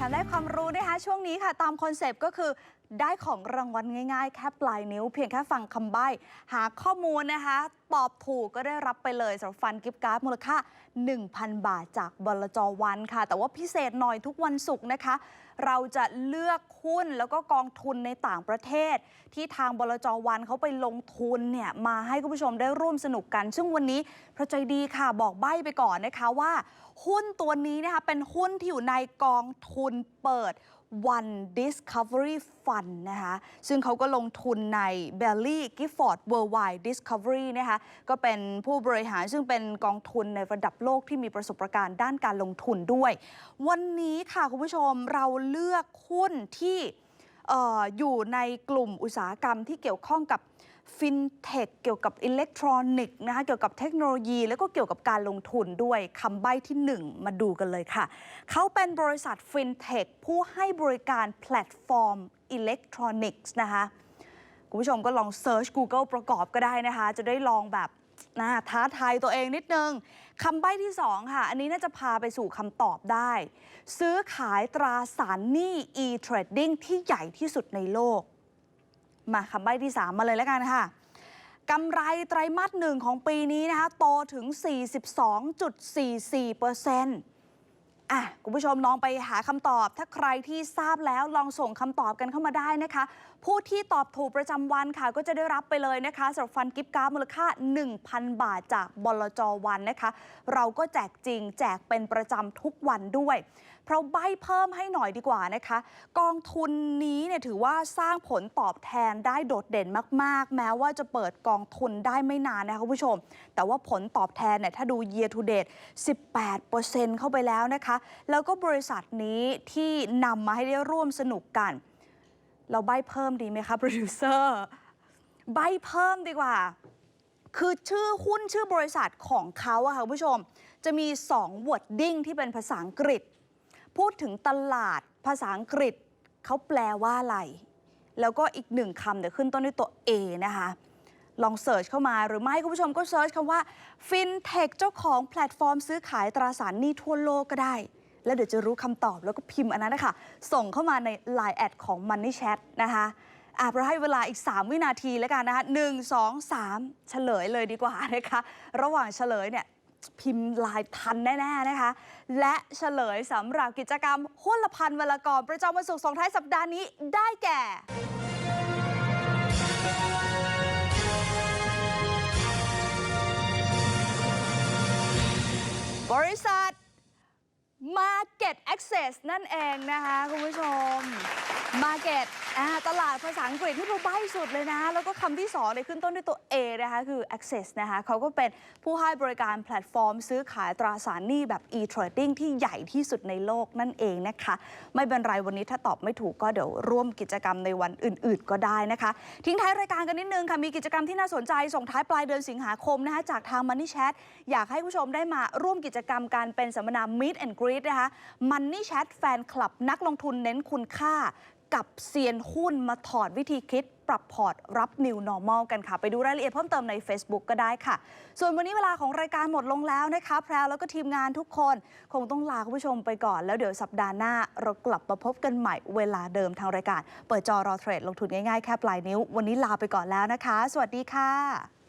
แถมได้ความรู้นะคะช่วงนี้ค่ะ ตามคอนเซปต์ก็คือ ได้ของรางวัลง่ายๆ แค่ปลายนิ้ว เพียงแค่ฟังคำใบ้ หาข้อมูลนะคะ ตอบถูกก็ได้รับไปเลยสำหรับฟันกิฟต์การ์ดมูลค่า 1,000 บาทจากบลจวันค่ะ แต่ว่าพิเศษหน่อยทุกวันศุกร์นะคะ เราจะเลือกหุ้นแล้วก็กองทุนในต่างประเทศ ที่ทางบลจวันเขาไปลงทุนเนี่ยมาให้คุณผู้ชมได้ร่วมสนุกกัน ซึ่งวันนี้พระใจดีค่ะบอกใบ้ไปก่อนนะคะว่า หุ้นตัวนี้นะคะเป็นหุ้นที่อยู่ในกองทุนเปิด One Discovery Fund นะคะซึ่งเขาก็ลงทุนใน Belly Gifford Worldwide Discovery นะคะก็เป็นผู้บริหารซึ่งเป็นกองทุนในระดับโลกที่มีประสบการณ์ด้านการลงทุนด้วย วันนี้ค่ะคุณผู้ชมเราเลือกหุ้นที่เอออยู่ในกลุ่มอุตสาหกรรมที่เกี่ยวข้องกับ ฟินเทคเกี่ยวกับอิเล็กทรอนิกส์นะคะเกี่ยวกับเทคโนโลยี แล้วก็เกี่ยวกับการลงทุนด้วยคำใบ้ที่ 1 มาดูกันเลยค่ะ เขาเป็นบริษัทฟินเทคผู้ให้บริการแพลตฟอร์มอิเล็กทรอนิกส์นะคะคุณผู้ชมก็ลองเซิร์ช Google ประกอบก็ได้นะคะ จะได้ลองแบบนะท้าทายตัวเองนิดนึงคำใบ้ที่ 2 ค่ะ อันนี้น่าจะพาไปสู่คำตอบได้ ซื้อขายตราสารหนี้ e-trading ที่ใหญ่ที่สุดในโลก มาคำใบ้ที่ 3 มาเลยแล้วกันค่ะกำไรไตรมาสหนึ่งของปีนี้นะคะโตถึง 42.44%อ่ะคุณผู้ชมลองไปหาคำตอบ ถ้าใครที่ทราบแล้วลองส่งคำตอบกันเข้ามาได้นะคะ ผู้ที่ตอบถูกประจำวันค่ะ ก็จะได้รับไปเลยนะคะสำหรับฟันกิฟต์การ์ดมูลค่า 1,000 บาทจากบลจวันนะคะ เราก็แจกจริง แจกเป็นประจำทุกวันด้วย เพราะใบเพิ่มให้หน่อยดีกว่านะคะ กองทุนนี้เนี่ยถือว่าสร้างผลตอบแทนได้โดดเด่นมาก ๆ แม้ว่าจะเปิดกองทุนได้ไม่นานนะคะคุณผู้ชม แต่ว่าผลตอบแทนเนี่ยถ้าดู year to date 18%เข้าไปแล้วนะคะแล้วก็บริษัทนี้ที่นำมาให้ได้ร่วมสนุกกัน เราใบเพิ่มดีไหมคะโปรดิวเซอร์ใบเพิ่มดีกว่า คือชื่อหุ้นชื่อบริษัทของเขาอะค่ะคุณผู้ชม จะมี2 wording ที่เป็นภาษาอังกฤษ พูดถึงตลาดภาษาอังกฤษเขาแปลว่าอะไร แล้วก็อีกหนึ่งคำเดี๋ยวขึ้นต้นด้วยตัว A นะคะ ลองเสิร์ชเข้ามา หรือไม่คุณผู้ชมก็เสิร์ชคำว่า FinTech เจ้าของแพลตฟอร์มซื้อขายตราสารหนี้ทั่วโลกก็ได้ แล้วเดี๋ยวจะรู้คำตอบแล้วก็พิมพ์อันนั้นนะคะส่งเข้ามาใน Line แอดของ Money Chat นะคะอะเราให้เวลาอีก 3 วินาทีแล้วกันนะคะ1 2 3เฉลยเลยดีกว่านะคะ ระหว่างเฉลยเนี่ยพิมพ์ลายทันแน่ ๆ นะคะ และเฉลยสำหรับกิจกรรมหุ้นละพันวลกรประจำวันศุกร์ส่งท้ายสัปดาห์นี้ได้แก่ Market Access นั่นเองนะคะ คุณผู้ชม Market อ่าตลาดภาษาอังกฤษที่เราใบ้สุดเลยนะ แล้วก็คำที่สองเลยขึ้นต้นด้วยตัว A นะคะ คือ Access นะคะเขาก็เป็นผู้ให้บริการแพลตฟอร์ม ซื้อขายตราสารหนี้แบบ e-trading ที่ใหญ่ที่สุดในโลกนั่นเองนะคะ ไม่เป็นไรวันนี้ถ้าตอบไม่ถูกก็เดี๋ยวร่วมกิจกรรมในวันอื่น ๆ ก็ได้นะคะ ทิ้งท้ายรายการกันนิดนึงค่ะ มีกิจกรรมที่น่าสนใจส่งท้ายปลายเดือนสิงหาคมนะคะจากทาง Money Chat อยากให้ผู้ชมได้มาร่วมกิจกรรมการเป็นสัมมนา Meet and Greet นะคะมัน Money Chat แฟนคลับนักลงทุนเน้นคุณค่า กับเซียนหุ้นมาถอดวิธีคิดปรับพอร์ตรับ New Normal กันค่ะ ไปดูรายละเอียดเพิ่มเติมใน Facebook ก็ได้ค่ะ ส่วนวันนี้เวลาของรายการหมดลงแล้วนะคะ แพรวแล้วก็ทีมงานทุกคนคงต้องลาคุณผู้ชมไปก่อน แล้วเดี๋ยวสัปดาห์หน้า เรากลับมาพบกันใหม่เวลาเดิมทางรายการ เปิดจอรอเทรดลงทุนง่ายๆแค่ปลายนิ้ว วันนี้ลาไปก่อนแล้วนะคะ สวัสดีค่ะ